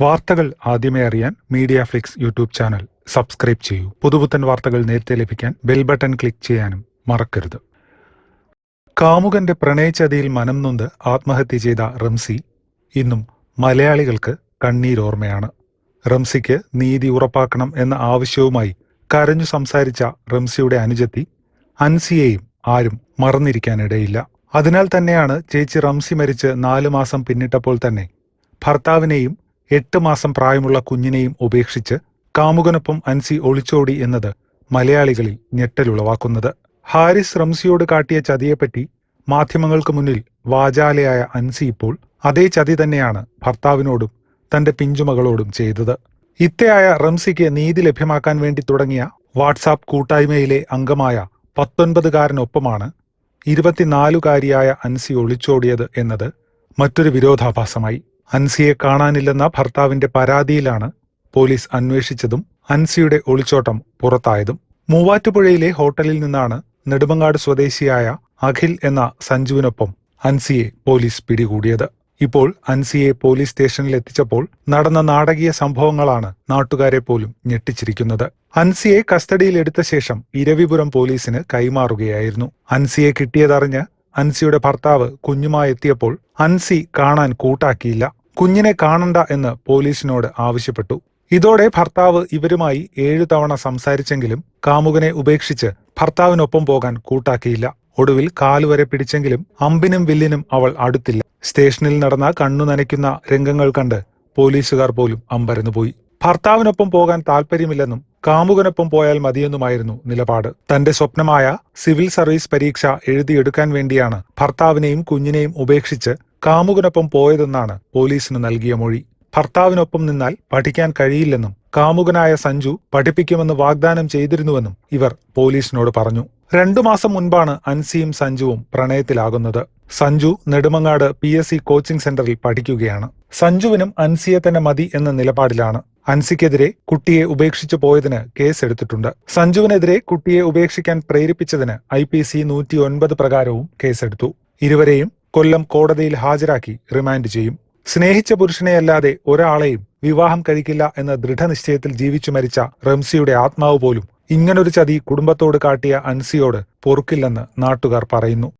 വാർത്തകൾ ആദ്യമേ അറിയാൻ Media Flix YouTube channel subscribe ചെയ്യൂ. പുതുപുത്തൻ വാർത്തകൾ നേരത്തെ ലഭിക്കാൻ ബെൽ ബട്ടൺ ക്ലിക്ക് ചെയ്യാനും മറക്കരുത്. കാമുകന്റെ പ്രണയചതിയിൽ മനം നൊന്ത് ആത്മഹത്യ ചെയ്ത റംസി ഇന്നും മലയാളികൾക്ക് കണ്ണീരോർമ്മയാണ്. റംസിക്ക് നീതി ഉറപ്പാക്കണം എന്ന ആവശ്യവുമായി കരഞ്ഞു സംസാരിച്ച റംസിയുടെ അനുജത്തി അൻസിയെയും ആരും മറന്നിരിക്കാനിടയില്ല. അതിനാൽ തന്നെയാണ് ചേച്ചി റംസി മരിച്ച് നാലു മാസം പിന്നിട്ടപ്പോൾ തന്നെ ഭർത്താവിനെയും എട്ട് മാസം പ്രായമുള്ള കുഞ്ഞിനെയും ഉപേക്ഷിച്ച് കാമുകനൊപ്പം അൻസി ഒളിച്ചോടി എന്നത് മലയാളികളിൽ ഞെട്ടലുളവാക്കുന്നത്. ഹാരിസ് റംസിയോട് കാട്ടിയ ചതിയെപ്പറ്റി മാധ്യമങ്ങൾക്ക് മുന്നിൽ വാചാലയായ അൻസി ഇപ്പോൾ അതേ ചതി തന്നെയാണ് ഭർത്താവിനോടും തന്റെ പിഞ്ചുമകളോടും ചെയ്തത്. ഇത്തയായ റംസിക്ക് നീതി ലഭ്യമാക്കാൻ വേണ്ടി തുടങ്ങിയ വാട്സാപ്പ് കൂട്ടായ്മയിലെ അംഗമായ പത്തൊൻപതുകാരനൊപ്പമാണ് ഇരുപത്തിനാലുകാരിയായ അൻസി ഒളിച്ചോടിയത് എന്നത് മറ്റൊരു വിരോധാഭാസമായി. അൻസിയെ കാണാനില്ലെന്ന ഭർത്താവിന്റെ പരാതിയിലാണ് പോലീസ് അന്വേഷിച്ചതും അൻസിയുടെ ഒളിച്ചോട്ടം പുറത്തായതും. മൂവാറ്റുപുഴയിലെ ഹോട്ടലിൽ നിന്നാണ് നെടുമങ്ങാട് സ്വദേശിയായ അഖിൽ എന്ന സഞ്ജുവിനൊപ്പം അൻസിയെ പോലീസ് പിടികൂടിയത്. ഇപ്പോൾ അൻസിയെ പോലീസ് സ്റ്റേഷനിൽ എത്തിച്ചപ്പോൾ നടന്ന നാടകീയ സംഭവങ്ങളാണ് നാട്ടുകാരെ പോലും ഞെട്ടിച്ചിരിക്കുന്നത്. അൻസിയെ കസ്റ്റഡിയിലെടുത്ത ശേഷം ഇരവിപുരം പോലീസിന് കൈമാറുകയായിരുന്നു. അൻസിയെ കിട്ടിയതറിഞ്ഞ് അൻസിയുടെ ഭർത്താവ് കുഞ്ഞുമായി എത്തിയപ്പോൾ അൻസി കാണാൻ കൂട്ടാക്കിയില്ല. കുഞ്ഞിനെ കാണണ്ട എന്ന് പോലീസിനോട് ആവശ്യപ്പെട്ടു. ഇതോടെ ഭർത്താവ് ഇവരുമായി ഏഴു തവണ സംസാരിച്ചെങ്കിലും കാമുകനെ ഉപേക്ഷിച്ച് ഭർത്താവിനൊപ്പം പോകാൻ കൂട്ടാക്കിയില്ല. ഒടുവിൽ കാലുവരെ പിടിച്ചെങ്കിലും അമ്പിനും വില്ലിനും അവൾ അടുത്തില്ല. സ്റ്റേഷനിൽ നടന്ന കണ്ണു നനയ്ക്കുന്ന രംഗങ്ങൾ കണ്ട് പോലീസുകാർ പോലും അമ്പരന്നുപോയി ഭർത്താവിനൊപ്പം പോകാൻ താല്പര്യമില്ലെന്നും കാമുകനൊപ്പം പോയാൽ മതിയെന്നുമായിരുന്നു നിലപാട്. തന്റെ സ്വപ്നമായ സിവിൽ സർവീസ് പരീക്ഷ എഴുതിയെടുക്കാൻ വേണ്ടിയാണ് ഭർത്താവിനെയും കുഞ്ഞിനെയും ഉപേക്ഷിച്ച് കാമുകനൊപ്പം പോയതെന്നാണ് പോലീസിന് നൽകിയ മൊഴി. ഭർത്താവിനൊപ്പം നിന്നാൽ പഠിക്കാൻ കഴിയില്ലെന്നും കാമുകനായ സഞ്ജു പഠിപ്പിക്കുമെന്ന് വാഗ്ദാനം ചെയ്തിരുന്നുവെന്നും ഇവർ പോലീസിനോട് പറഞ്ഞു. രണ്ടു മാസം മുൻപാണ് അൻസിയും സഞ്ജുവും പ്രണയത്തിലാകുന്നത്. Sanju Nedumangad P S C coaching സെന്ററിൽ പഠിക്കുകയാണ്. സഞ്ജുവിനും അൻസിയെ തന്നെ മതി എന്ന നിലപാടിലാണ്. അൻസിക്കെതിരെ കുട്ടിയെ ഉപേക്ഷിച്ചു പോയതിന് കേസെടുത്തിട്ടുണ്ട്. സഞ്ജുവിനെതിരെ കുട്ടിയെ ഉപേക്ഷിക്കാൻ പ്രേരിപ്പിച്ചതിന് ഐ പി സി നൂറ്റി ഒൻപത് പ്രകാരവും കേസെടുത്തു. ഇരുവരെയും കൊല്ലം കോടതിയിൽ ഹാജരാക്കി റിമാൻഡ് ചെയ്യും. സ്നേഹിച്ച പുരുഷനെയല്ലാതെ ഒരാളെയും വിവാഹം കഴിക്കില്ല എന്ന ദൃഢനിശ്ചയത്തിൽ ജീവിച്ചു മരിച്ച റംസിയുടെ ആത്മാവ് പോലും ഇങ്ങനൊരു ചതി കുടുംബത്തോട് കാട്ടിയ അൻസിയോട് പൊറുക്കില്ലെന്ന് നാട്ടുകാർ പറയുന്നു.